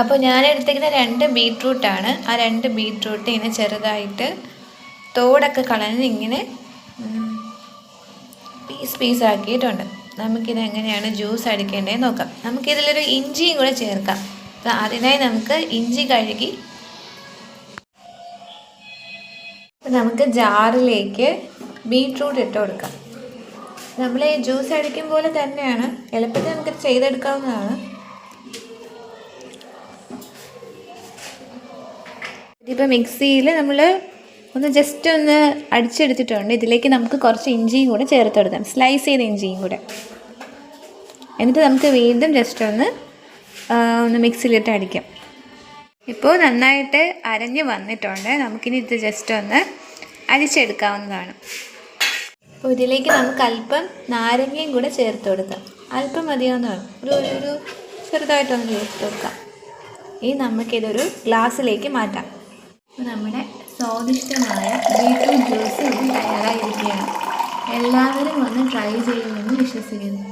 അപ്പോൾ ഞാൻ എടുത്തിരിക്കുന്ന രണ്ട് ബീട്രൂട്ടാണ്. ആ രണ്ട് ബീട്രൂട്ട് ഇങ്ങനെ ചെറുതായിട്ട് തോടൊക്കെ കളഞ്ഞ് ഇങ്ങനെ പീസ് പീസ് ആക്കിയിട്ടുണ്ട്. നമുക്കിത് എങ്ങനെയാണ് ജ്യൂസ് അടിക്കേണ്ടതെന്ന് നോക്കാം. നമുക്കിതിലൊരു ഇഞ്ചിയും കൂടെ ചേർക്കാം. അപ്പോൾ അതിനായി നമുക്ക് ഇഞ്ചി കഴുകി നമുക്ക് ജാറിലേക്ക് ബീട്രൂട്ട് ഇട്ട് കൊടുക്കാം. നമ്മൾ ഈ ജ്യൂസ് അടിക്കും പോലെ തന്നെയാണ്. എളുപ്പത്തിൽ നമുക്ക് ചെയ്തെടുക്കാവുന്നതാണ്. ഇതിപ്പോൾ മിക്സിയിൽ നമ്മൾ ഒന്ന് ജസ്റ്റ് ഒന്ന് അടിച്ചെടുത്തിട്ടുണ്ട്. ഇതിലേക്ക് നമുക്ക് കുറച്ച് ഇഞ്ചിയും കൂടെ ചേർത്ത് കൊടുക്കാം. സ്ലൈസ് ചെയ്ത ഇഞ്ചിയും കൂടെ. എന്നിട്ട് നമുക്ക് വീണ്ടും ജസ്റ്റ് ഒന്ന് ഒന്ന് മിക്സിയിലിട്ട് അടിക്കാം. ഇപ്പോൾ നന്നായിട്ട് അരഞ്ഞ് വന്നിട്ടുണ്ട്. നമുക്കിനി ഇത് ജസ്റ്റ് ഒന്ന് അരിച്ചെടുക്കാവുന്നതാണ്. അപ്പോൾ ഇതിലേക്ക് നമുക്ക് അല്പം നാരങ്ങയും കൂടെ ചേർത്ത് കൊടുക്കാം. അല്പം മതിയാവുന്നതാണ് ഒരു ഒരു- ചെറുതായിട്ടൊന്ന് ചേർത്ത് കൊടുക്കാം. ഇനി നമുക്കിതൊരു ഗ്ലാസ്സിലേക്ക് മാറ്റാം. നമ്മുടെ സ്വാദിഷ്ടമായ ബീറ്റ്റൂട്ട് ജ്യൂസ് ഇത് തയ്യാറായിരിക്കുകയാണ്. എല്ലാവരും ഒന്ന് ട്രൈ ചെയ്യുമെന്ന് വിശ്വസിക്കുന്നു.